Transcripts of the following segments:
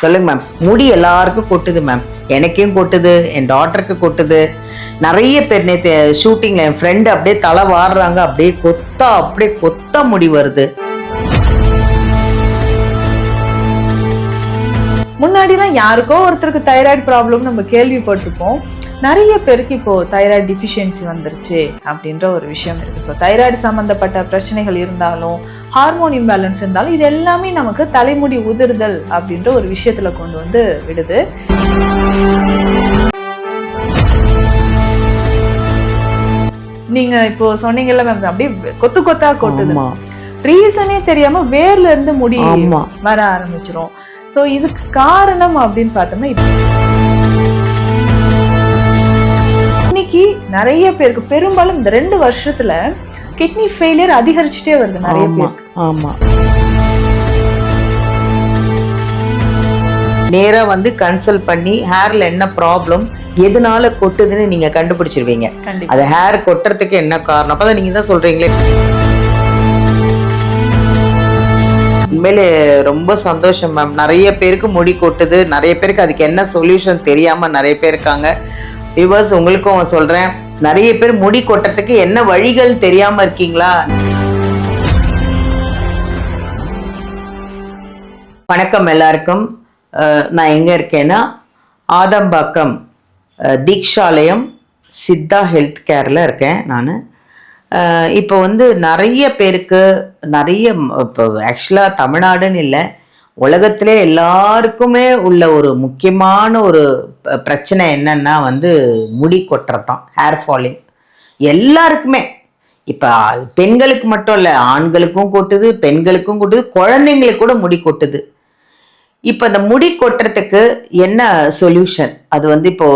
சொல்லுங்க மேம் முடி எல்லாருக்கும் கொட்டுது மேம் எனக்கும் கொட்டுது என் டாட்டருக்கு கொட்டுது. நிறைய பேர் நேற்று ஷூட்டிங்ல என் ஃப்ரெண்டு அப்படியே தலை வாடுறாங்க அப்படியே கொத்தா அப்படியே கொத்த முடி வருது. முன்னாடிலாம் யாருக்கோ ஒருத்தருக்கு தைராய்டு ப்ராப்ளம் நம்ம கேள்விப்பட்டிருப்போம். நிறைய பேருக்கு இப்போ தைராய்டு டிஃபிஷியன்சி வந்துருச்சு அப்படின்ற ஒரு விஷயம் இருக்கு. ஸோ தைராய்டு சம்பந்தப்பட்ட பிரச்சனைகள் இருந்தாலும் ஹார்மோன் இம்பேலன்ஸ் இருந்தாலும் இது எல்லாமே நமக்கு தலைமுடி உதிர்தல் அப்படின்ற ஒரு விஷயத்துல கொண்டு வந்து விடுது. நீங்க இப்போ சொன்னீங்கல்ல மேம் அப்படியே கொத்து கொத்தா கொட்டுது. ரீசனே தெரியாம வேர்ல இருந்து முடி வர ஆரம்பிச்சிரும். சோ இதுக்கு காரணம் அப்படின்னு பார்த்தோம்னா இது- இன்னைக்கு நிறைய பேருக்கு பெரும்பாலும் இந்த ரெண்டு வருஷத்துல கிட்னி ஃபெயிலியர் அதிகரிச்சுட்டே வருது நிறைய ஆமா பேருக்கு. ஆமா. நேரா வந்து கன்சல்ட் பண்ணி ஹேர்ல என்ன ப்ராப்ளம் எதனால கொட்டுதுன்னு நீங்க கண்டுபிடிச்சிருவீங்க. கண்டிப்பா. அது ஹேர் கொட்டுறதுக்கு என்ன காரணம்? அப்பதான் நீங்க தான் சொல்றீங்களே. உண்மையிலே ரொம்ப சந்தோஷம் மேம் நிறைய பேருக்கு முடி கொட்டுது நிறைய பேருக்கு அதுக்கு என்ன சொல்யூஷன் தெரியாம நிறைய பேர் இருக்காங்க. விவர்ஸ் உங்களுக்கும் சொல்றேன். நிறைய பேர் முடி கொட்டுறதுக்கு என்ன வழிகள் தெரியாம இருக்கீங்களா? வணக்கம் எல்லாருக்கும். நான் எங்க இருக்கேன்னா ஆதம்பாக்கம் தீக்ஷாலயம் சித்தா ஹெல்த் கேரில் இருக்கேன் நான். இப்போ வந்து நிறைய பேருக்கு நிறைய இப்போ ஆக்சுவலாக தமிழ்நாடுன்னு இல்லை உலகத்திலே எல்லாருக்குமே உள்ள ஒரு முக்கியமான ஒரு ப- பிரச்சனை என்னன்னா வந்து முடி கொட்டுறது தான் ஹேர் ஃபாலிங் எல்லாருக்குமே. இப்போ பெண்களுக்கு மட்டும் இல்லை ஆண்களுக்கும் கொட்டுது பெண்களுக்கும் கொட்டுது குழந்தைங்களுக்கு கூட முடி கொட்டுது. இப்போ இந்த முடி கொட்டுறதுக்கு என்ன சொல்யூஷன் அது வந்து இப்போ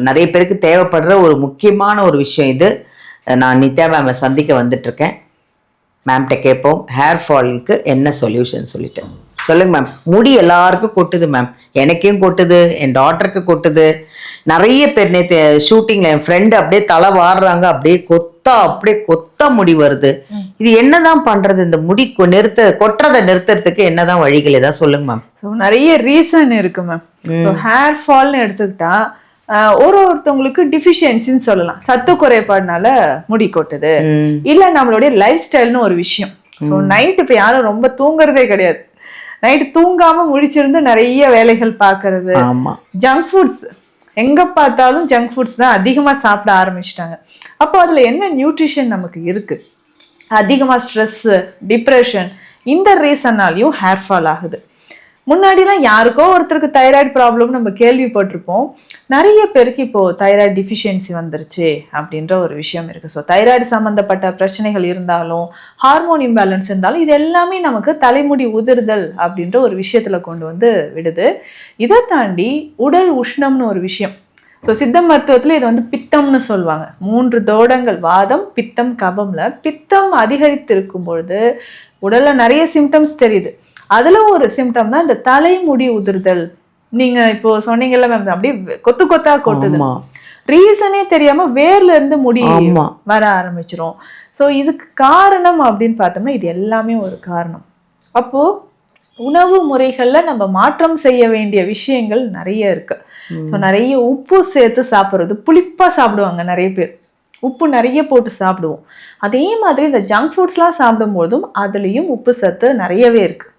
நிறைய பேருக்கு தேவைப்படுற ஒரு முக்கியமான ஒரு விஷயம் இது. நான் நித்யா மேமை சந்திக்க வந்துட்டு இருக்கேன். மேம்கிட்ட கேட்போம் ஹேர் ஃபாலுக்கு என்ன சொல்யூஷன் சொல்லிட்டேன் சொல்லுங்க மேம் முடி எல்லாருக்கும் கொட்டுது மேம் எனக்கும் கொட்டுது என் டாட்டருக்கு கொட்டுது. நிறைய பேர் நேற்று ஷூட்டிங்ல என் ஃப்ரெண்டு அப்படியே தலை வாடுறாங்க அப்படியே கொத்தா அப்படியே கொத்த முடி வருது. இது என்னதான் பண்றது? இந்த முடி நிறுத்த கொட்டுறதை நிறுத்துறதுக்கு என்னதான் வழிகள்? ஏதாவது சொல்லுங்க மேம் நிறைய ரீசன் இருக்கு மேம் ஹேர் ஃபால்னு எடுத்துக்கிட்டா ஒரு ஒருத்தவங்களுக்கு டிஃபிஷியன்சின்னு சொல்லலாம். சத்து குறைபாடுனால முடி கொட்டுது. இல்ல நம்மளுடைய லைஃப் ஸ்டைல்னு ஒரு விஷயம். ஸோ நைட் இப்போ யாரும் ரொம்ப தூங்குறதே கிடையாது. நைட் தூங்காம முழிச்சிருந்து நிறைய வேலைகள் பார்க்கறது. ஆமா. ஜங்க் ஃபுட்ஸ் எங்க பார்த்தாலும் ஜங்க் ஃபுட்ஸ் தான் அதிகமா சாப்பிட ஆரம்பிச்சிட்டாங்க. அப்போ அதுல என்ன நியூட்ரிஷன் நமக்கு இருக்கு? அதிகமா ஸ்ட்ரெஸ் டிப்ரெஷன் இந்த ரீசன்னாலையும் ஹேர் ஃபால் ஆகுது. முன்னாடிலாம் யாருக்கோ ஒருத்தருக்கு தைராய்டு ப்ராப்ளம் நம்ம கேள்விப்பட்டிருப்போம். நிறைய பேருக்கு இப்போ தைராய்டு டிஃபிஷியன்சி வந்துருச்சு அப்படின்ற ஒரு விஷயம் இருக்கு. ஸோ தைராய்டு சம்பந்தப்பட்ட பிரச்சனைகள் இருந்தாலும் ஹார்மோன் இம்பேலன்ஸ் இருந்தாலும் இது எல்லாமே நமக்கு தலைமுடி உதிர்தல் அப்படின்ற ஒரு விஷயத்துல கொண்டு வந்து விடுது. இதை தாண்டி உடல் உஷ்ணம்னு ஒரு விஷயம். ஸோ சித்த மருத்துவத்தில் இது வந்து பித்தம்னு சொல்லுவாங்க. மூன்று தோடங்கள் வாதம் பித்தம் கபம்ல பித்தம் அதிகரித்திருக்கும் பொழுது உடல்ல நிறைய சிம்டம்ஸ் தெரியுது. அதுல ஒரு சிம்டம் தான் இந்த தலைமுடி உதிர்தல். நீங்க இப்போ சொன்னீங்கல்ல மேம் அப்படியே கொத்து கொத்தா கொட்டுது. ரீசனே தெரியாம வேர்ல இருந்து முடி வர ஆரம்பிச்சிரும். ஸோ இதுக்கு காரணம் அப்படின்னு பார்த்தோம்னா இது எல்லாமே ஒரு காரணம். அப்போ உணவு முறைகள்ல நம்ம மாற்றம் செய்ய வேண்டிய விஷயங்கள் நிறைய இருக்கு. ஸோ நிறைய உப்பு சேர்த்து சாப்பிட்றது புளிப்பா சாப்பிடுவாங்க நிறைய பேர். உப்பு நிறைய போட்டு சாப்பிடுவோம். அதே மாதிரி இந்த ஜங்க் ஃபுட்ஸ்லாம் சாப்பிடும்போதும் அதுலேயும் உப்பு சத்து நிறையவே இருக்கு. ம்,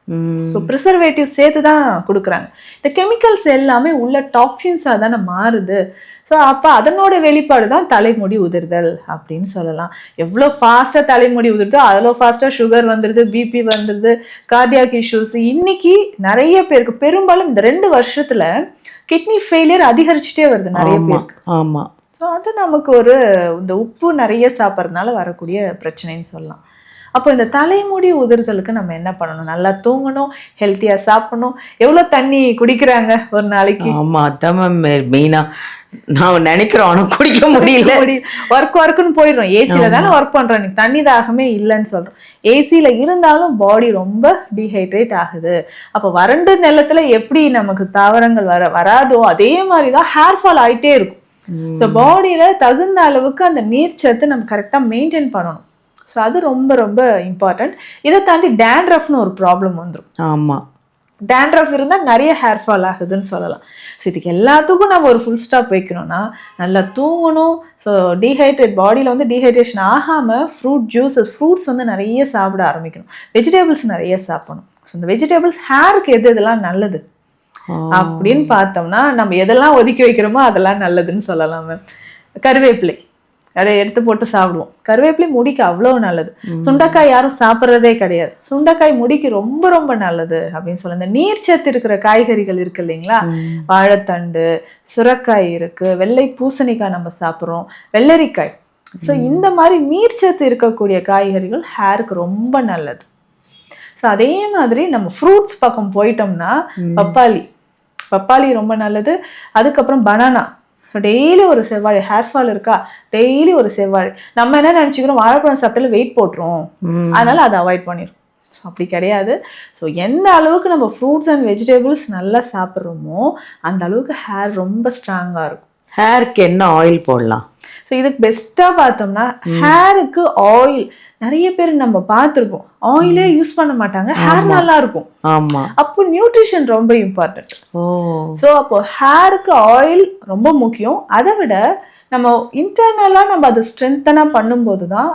ஸோ ப்ரிசர்வேட்டிவ் சேர்த்து தான் கொடுக்குறாங்க. இந்த கெமிக்கல்ஸ் எல்லாமே உள்ள டாக்ஸின்ஸாக தானே மாறுது. ஸோ அப்போ அதனோட வெளிப்பாடு தான் தலைமுடி உதிர்தல் அப்படின்னு சொல்லலாம். எவ்வளோ ஃபாஸ்ட்டாக தலைமுடி உதிர்தோ அவ்வளோ ஃபாஸ்ட்டாக சுகர் வந்துடுது பிபி வந்துடுது கார்டியாக் இஷ்யூஸ் இன்னைக்கு நிறைய பேருக்கு பெரும்பாலும் இந்த ரெண்டு வருஷத்துல கிட்னி ஃபெயிலியர் அதிகரிச்சுட்டே வருது நிறைய பேருக்கு. ஆமா. ஸோ அது நமக்கு ஒரு இந்த உப்பு நிறைய சாப்பிட்றதுனால வரக்கூடிய பிரச்சனைன்னு சொல்லலாம். அப்போ இந்த தலைமுடி உதிர்தலுக்கு நம்ம என்ன பண்ணணும்? நல்லா தூங்கணும் ஹெல்த்தியாக சாப்பிடணும். எவ்வளோ தண்ணி குடிக்கிறாங்க ஒரு நாளைக்கு? ஆமா அதான் மேம் மெயினா நான் நினைக்கிறோம் ஆனா குடிக்க முடியல. ஒர்க் ஒர்க்குன்னு போயிடுறோம். ஏசியில தானே ஒர்க் பண்றோம். நீ தண்ணி தாகமே இல்லைன்னு சொல்றோம். ஏசியில இருந்தாலும் பாடி ரொம்ப டீஹைட்ரேட் ஆகுது. அப்போ வறண்டு நிலத்துல எப்படி நமக்கு தாவரங்கள் வர வராதோ அதே மாதிரி தான் ஹேர் ஃபால் ஆயிட்டே இருக்கும். ஸோ பாடியில தகுந்த அளவுக்கு அந்த நீர்ச்சத்து நம்ம கரெக்டாக மெயின்டைன் பண்ணணும். ஸோ அது ரொம்ப ரொம்ப இம்பார்ட்டன்ட் இதை தாண்டி டேண்ட்ரஃப்னு ஒரு ப்ராப்ளம் வந்துடும் ஆமா. டேண்ட்ரஃப் இருந்தால் நிறைய ஹேர் ஃபால் ஆகுதுன்னு சொல்லலாம். ஸோ இதுக்கு எல்லாத்துக்கும் நம்ம ஒரு ஃபுல் ஸ்டாப் வைக்கணும்னா நல்லா தூங்கணும். ஸோ டீஹைட்ரேட் பாடியில் வந்து டீஹைட்ரேஷன் ஆகாமல் ஃப்ரூட் ஜூஸஸ் ஃப்ரூட்ஸ் வந்து நிறைய சாப்பிட ஆரம்பிக்கணும். வெஜிடபிள்ஸ் நிறைய சாப்பிடணும். ஸோ இந்த வெஜிடபிள்ஸ் ஹேருக்கு எது இதெல்லாம் நல்லது? அப்படின்னு பார்த்தோம்னா நம்ம எதெல்லாம் ஒதுக்கி வைக்கிறோமோ அதெல்லாம் நல்லதுன்னு சொல்லலாம் மேம் கருவேப்பிலை. அதை எடுத்து போட்டு சாப்பிடுவோம். கருவேப்பிலை முடிக்கு அவ்வளோ நல்லது. சுண்டைக்காய் யாரும் சாப்பிட்றதே கிடையாது. சுண்டைக்காய் முடிக்கு ரொம்ப ரொம்ப நல்லது அப்படின்னு சொல்ல இந்த நீர்ச்சத்து இருக்கிற காய்கறிகள் இருக்கு இல்லைங்களா? வாழைத்தண்டு சுரக்காய் இருக்கு வெள்ளை பூசணிக்காய் நம்ம சாப்பிட்றோம் வெள்ளரிக்காய். ஸோ இந்த மாதிரி நீர்ச்சத்து இருக்கக்கூடிய காய்கறிகள் ஹேருக்கு ரொம்ப நல்லது. ஸோ அதே மாதிரி நம்ம ஃப்ரூட்ஸ் பக்கம் போயிட்டோம்னா பப்பாளி. பப்பாளி ரொம்ப நல்லது. அதுக்கப்புறம் பனானா டெய்லி ஒரு செவ்வாழை ஹேர் ஃபால் இருக்கா? டெய்லி ஒரு செவ்வாழை. நம்ம என்ன நினச்சிக்கிறோம்? வாழைப்பழம் சாப்பிட்டாலும் வெயிட் போட்டுரும். அதனால அதை அவாய்ட் பண்ணிடும் அப்படி கிடையாது. ஸோ எந்த அளவுக்கு நம்ம ஃப்ரூட்ஸ் அண்ட் வெஜிடபிள்ஸ் நல்லா சாப்பிட்றோமோ அந்த அளவுக்கு ஹேர் ரொம்ப ஸ்ட்ராங்காக இருக்கும். ஹேருக்கு என்ன ஆயில் போடலாம்? ஸோ இதுக்கு பெஸ்ட்டாக பார்த்தோம்னா ஹேருக்கு ஆயில் நிறைய பேர் நம்ம பார்த்துருப்போம். ஆயிலே யூஸ் பண்ண மாட்டாங்க. ஹேர் நல்லா இருக்கும் ஆமா. அப்போ நியூட்ரிஷன் ரொம்ப இம்பார்ட்டன்ட் ஸோ அப்போ ஹேருக்கு ஆயில் ரொம்ப முக்கியம். அதை விட நம்ம இன்டர்னலாக நம்ம அதை ஸ்ட்ரென்த்தனாக பண்ணும்போது தான்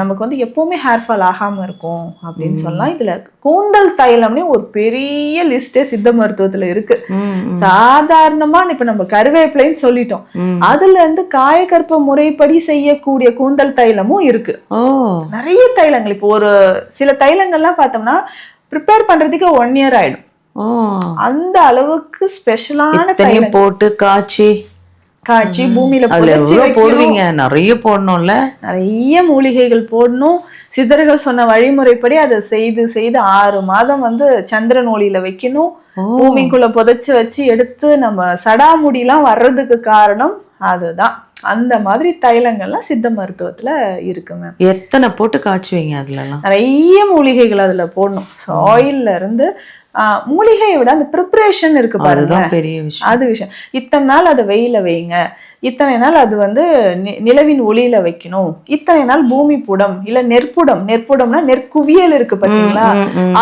நமக்கு வந்து எப்போவுமே ஹேர் ஃபால் ஆகாமல் இருக்கும் அப்படின்னு சொல்லலாம். இதில் கூந்தல் தைலம்னே ஒரு பெரிய லிஸ்டே சித்த மருத்துவத்தில் இருக்கு. சாதாரணமா இப்ப நம்ம கருவேப்பிலைன்னு சொல்லிட்டோம். அதுல இருந்து காயகற்ப முறைப்படி செய்யக்கூடிய கூந்தல் தைலமும் இருக்கு. நிறைய தைலங்கள். இப்போ ஒரு சில தைலங்கள்லாம் பார்த்தோம்னா ப்ரிப்பேர் பண்றதுக்கு ஒன் இயர் ஆயிடும். அந்த அளவுக்கு ஸ்பெஷலான இத்தனையும் போட்டு காய்ச்சி. காய்ச்சி பூமியில. போடுவீங்க? நிறைய போடணும்ல. நிறைய மூலிகைகள் போடணும். சித்தர்கள் சொன்ன வழிமுறைப்படி அதை செய்து செய்து ஆறு மாதம் வந்து சந்திரன் ஒளியில வைக்கணும். பூமிக்குள்ள புதைச்சு வச்சு எடுத்து நம்ம சடாமுடிலாம் வர்றதுக்கு காரணம் அதுதான். அந்த மாதிரி தைலங்கள்லாம் சித்த மருத்துவத்துல இருக்கு மேம் எத்தனை போட்டு காய்ச்சுவீங்க அதுலலாம்? நிறைய மூலிகைகள் அதுல போடணும். ஸோ ஆயில்ல இருந்து ஆஹ், மூலிகையை விட அந்த ப்ரிப்பரேஷன் இருக்கு பாருங்க. பெரிய விஷயம். அது விஷயம். இத்தனை நாள் அதை வெயில வைங்க. இத்தனை நாள் அது வந்து நிலவின் ஒளியில வைக்கணும். இத்தனை நாள் பூமி புடம் இல்ல நெற்புடம் நெற்புடம்னா நெற்குவியல் இருக்கு பாத்தீங்களா.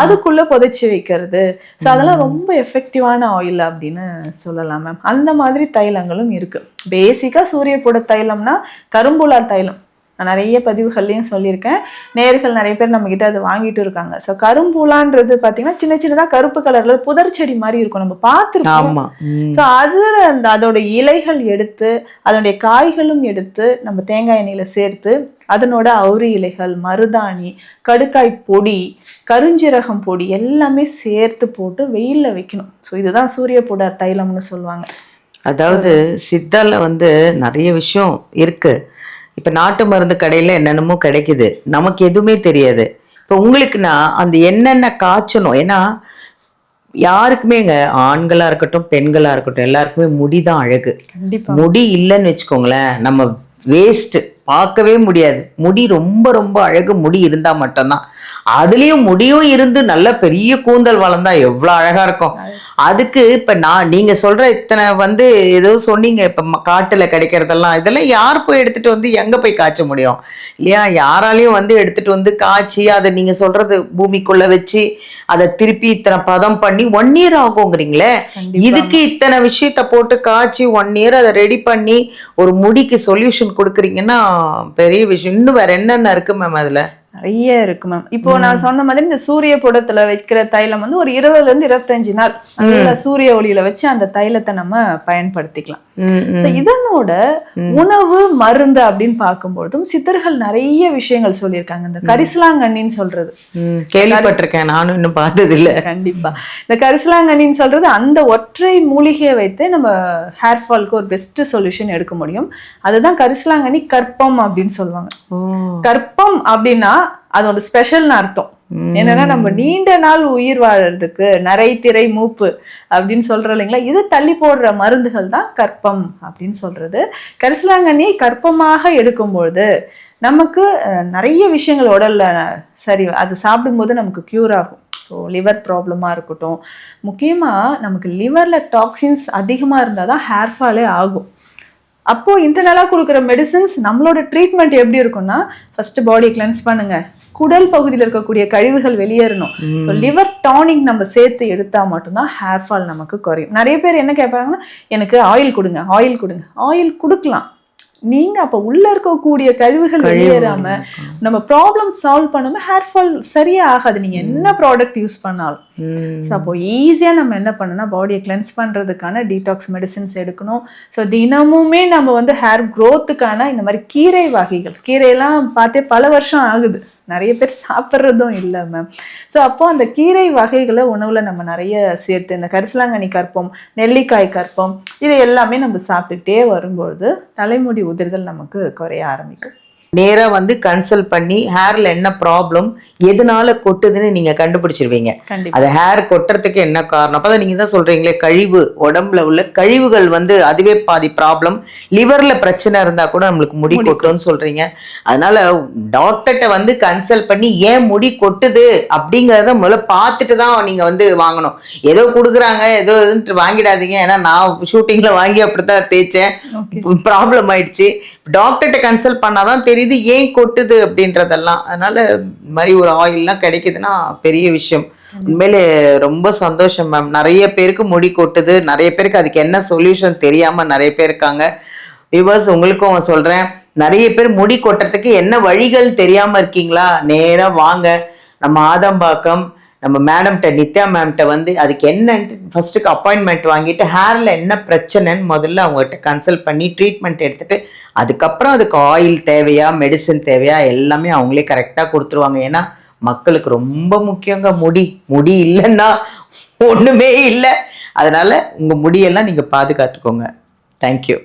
அதுக்குள்ள புதைச்சு வைக்கிறது. ஸோ அதெல்லாம் ரொம்ப எஃபெக்டிவான ஆயில் அப்படின்னு சொல்லலாம் மேம் அந்த மாதிரி தைலங்களும் இருக்கு. பேசிக்கா சூரியப்புட தைலம்னா கரும்புலா தைலம். நான் நிறைய பதிவுகள்லையும் சொல்லியிருக்கேன். நேர்கள் நிறைய பேர் நம்ம கிட்ட அதை வாங்கிட்டு இருக்காங்க. ஸோ கரும்புலான்றது பார்த்தீங்கன்னா சின்ன சின்னதா கருப்பு கலர்ல புதர் செடி மாதிரி இருக்கும். நம்ம பார்த்துருக்கோம். ஸோ அதில் அந்த அதோட இலைகள் எடுத்து அதனுடைய காய்களும் எடுத்து நம்ம தேங்காய் எண்ணெயில் சேர்த்து அதனோட அவுரி இலைகள் மருதாணி கடுக்காய் பொடி கருஞ்சீரகம் பொடி எல்லாமே சேர்த்து போட்டு வெயிலில் வைக்கணும். ஸோ இதுதான் சூரியப்புட தைலம்னு சொல்லுவாங்க. அதாவது சித்தால வந்து நிறைய விஷயம் இருக்கு. இப்ப நாட்டு மருந்து கடையில என்னென்னமோ கிடைக்குது. நமக்கு எதுவுமே தெரியாது. இப்ப உங்களுக்குன்னா அந்த என்னென்ன காய்ச்சணும்? ஏன்னா யாருக்குமேங்க ஆண்களா இருக்கட்டும் பெண்களா இருக்கட்டும் எல்லாருக்குமே முடிதான் அழகு. கண்டிப்பா. முடி இல்லைன்னு வச்சுக்கோங்களேன் நம்ம வேஸ்ட் பார்க்கவே முடியாது. முடி ரொம்ப ரொம்ப அழகு முடி இருந்தா மட்டும்தான். அதுலயும் முடியும் இருந்து நல்ல பெரிய கூந்தல் வளர்ந்தா எவ்வளவு அழகா இருக்கும். அதுக்கு இப்ப நான் நீங்க சொல்ற இத்தனை வந்து ஏதோ சொன்னீங்க இப்ப காட்டுல கிடைக்கிறதெல்லாம். இதெல்லாம் யார் போய் எடுத்துட்டு வந்து எங்க போய் காய்ச்ச முடியும்? இல்லையா? யாராலையும் வந்து எடுத்துட்டு வந்து காய்ச்சி அதை நீங்க சொல்றது பூமிக்குள்ள வச்சு அதை திருப்பி இத்தனை பதம் பண்ணி ஒன் இயர் ஆகுங்கிறீங்களே? இதுக்கு இத்தனை விஷயத்த போட்டு காய்ச்சி ஒன் இயர் அதை ரெடி பண்ணி ஒரு முடிக்கு சொல்யூஷன் கொடுக்குறீங்கன்னா பெரிய விஷயம். இன்னும் வேற என்னென்ன இருக்கு மேம் அதுல? நிறைய இருக்கு மேம் இப்போ நான் சொன்ன மாதிரி இந்த சூரிய புடத்துல வைக்கிற தைலம் வந்து ஒரு இருபதுல இருந்து இருபத்தஞ்சு நாள். நல்ல சூரிய ஒளியில வச்சு அந்த தைலத்தை நம்ம பயன்படுத்திக்கலாம். இதனோட உணவு மருந்து அப்படின்னு பார்க்கும்பொழுதும் சித்தர்கள் நிறைய விஷயங்கள் சொல்லியிருக்காங்க. இந்த கரிசலாங்கண்ணின்னு சொல்றது. கேள்விப்பட்டிருக்கேன். நானும் இன்னும் பார்த்தது இல்ல கண்டிப்பா. இந்த கரிசலாங்கண்ணின்னு சொல்றது அந்த ஒற்றை மூலிகையை வைத்து நம்ம ஹேர் ஃபால்க்கு ஒரு பெஸ்ட் சொல்யூஷன் எடுக்க முடியும். அதுதான் கரிசலாங்கண்ணி கற்பம் அப்படின்னு சொல்லுவாங்க. கற்பம் அப்படின்னா அது ஒரு ஸ்பெஷல்னு அர்த்தம். என்னன்னா நம்ம நீண்ட நாள் உயிர் வாழறதுக்கு திரை மூப்பு அப்படின்னு சொல்றோம் இல்லைங்களா? இது தள்ளி போடுற மருந்துகள் தான் கற்பம் அப்படின்னு சொல்றது. கரிசலாங்கண்ணி கற்பமாக எடுக்கும்பொழுது நமக்கு நிறைய விஷயங்கள் உடல்ல சரி அது சாப்பிடும்போது நமக்கு க்யூர் ஆகும். ஸோ லிவர் ப்ராப்ளமாக இருக்கட்டும். முக்கியமாக நமக்கு லிவரில் டாக்ஸின்ஸ் அதிகமாக இருந்தால் தான் ஹேர் ஃபாலே ஆகும். அப்போ இன்டர்னலாக கொடுக்குற மெடிசின்ஸ் நம்மளோட ட்ரீட்மெண்ட் எப்படி இருக்கும்னா ஃபர்ஸ்ட் பாடி கிளென்ஸ் பண்ணுங்க. குடல் பகுதியில் இருக்கக்கூடிய கழிவுகள் வெளியேறணும். ஸோ லிவர் டானிக் நம்ம சேர்த்து எடுத்தா மட்டும்தான் ஹேர் ஃபால் நமக்கு குறையும். நிறைய பேர் என்ன கேட்பாங்கன்னா எனக்கு ஆயில் கொடுங்க ஆயில் கொடுங்க. ஆயில் கொடுக்கலாம். நீங்க அப்ப உள்ள இருக்கக்கூடிய கழிவுகள் வெளியேறாம நம்ம ப்ராப்ளம் சால்வ் பண்ணாம ஹேர் ஃபால் சரியா ஆகாது. நீங்க என்ன ப்ராடக்ட் யூஸ் பண்ணாலும். அப்போ ஈஸியாக நம்ம என்ன பண்ணணும்னா பாடியை கிளென்ஸ் பண்ணுறதுக்கான டீடாக்ஸ் மெடிசின்ஸ் எடுக்கணும். ஸோ தினமுமே நம்ம வந்து ஹேர் க்ரோத்துக்கான இந்த மாதிரி கீரை வகைகள் கீரையெல்லாம் பார்த்தே பல வருஷம் ஆகுது. நிறைய பேர் சாப்பிட்றதும் இல்லை மேம் ஸோ அப்போ அந்த கீரை வகைகளை உணவில் நம்ம நிறைய சேர்த்து இந்த கரிசலாங்கண்ணி கற்போம் நெல்லிக்காய் கற்போம் இது எல்லாமே நம்ம சாப்பிட்டுட்டே வரும்பொழுது தலைமுடி உதிர்தல் நமக்கு குறைய ஆரம்பிக்கும். நேரா வந்து கன்சல்ட் பண்ணி ஹேர்ல என்ன ப்ராப்ளம் எதனால கொட்டுதுன்னு நீங்க கண்டுபிடிச்சிருவீங்க. அது ஹேர் கொட்டுறதுக்கு என்ன காரணம்? அப்பதான் நீங்க தான் சொல்றீங்களே கழிவு உடம்புல உள்ள கழிவுகள் வந்து அதுவே பாதி ப்ராப்ளம் லிவர்ல பிரச்சனை இருந்தா கூட நம்மளுக்கு முடி கொட்டும்னு சொல்றீங்க. அதனால டாக்டர்கிட்ட வந்து கன்சல்ட் பண்ணி ஏன் முடி கொட்டுது அப்படிங்கறத முதல்ல பார்த்துட்டு தான் நீங்க வந்து வாங்கணும். ஏதோ கொடுக்குறாங்க ஏதோ இதுன்ட்டு வாங்கிடாதீங்க. ஏன்னா நான் ஷூட்டிங்ல வாங்கி அப்படித்தான் தேய்ச்சேன். ப்ராப்ளம் ஆயிடுச்சு. டாக்டர்கிட்ட கன்சல்ட் பண்ணாதான் தெரியுது ஏன் கொட்டுது அப்படின்றதெல்லாம். அதனால இந்த மாதிரி ஒரு ஆயில்லாம் கிடைக்குதுன்னா பெரிய விஷயம். உண்மையிலே ரொம்ப சந்தோஷம் மேம் நிறைய பேருக்கு முடி கொட்டுது. நிறைய பேருக்கு அதுக்கு என்ன சொல்யூஷன் தெரியாம நிறைய பேர் இருக்காங்க. விவர்ஸ் உங்களுக்கும் சொல்றேன். நிறைய பேர் முடி கொட்டுறதுக்கு என்ன வழிகள் தெரியாம இருக்கீங்களா? நேராக வாங்க. நம்ம ஆதம்பாக்கம் நம்ம மேடம்கிட்ட நித்யா மேம்கிட்ட வந்து அதுக்கு என்னன்ட்டு ஃபர்ஸ்ட்டுக்கு அப்பாயின்மெண்ட் வாங்கிட்டு ஹேரில் என்ன பிரச்சனைன்னு முதல்ல அவங்ககிட்ட கன்சல்ட் பண்ணி ட்ரீட்மெண்ட் எடுத்துட்டு அதுக்கப்புறம் அதுக்கு ஆயில் தேவையா மெடிசன் தேவையா எல்லாமே அவங்களே கரெக்டாக கொடுத்துருவாங்க. ஏன்னா மக்களுக்கு ரொம்ப முக்கியங்க முடி. முடி இல்லைன்னா ஒன்றுமே இல்லை. அதனால் உங்கள் முடியெல்லாம் நீங்கள் பாதுகாத்துக்கோங்க. தேங்க்யூ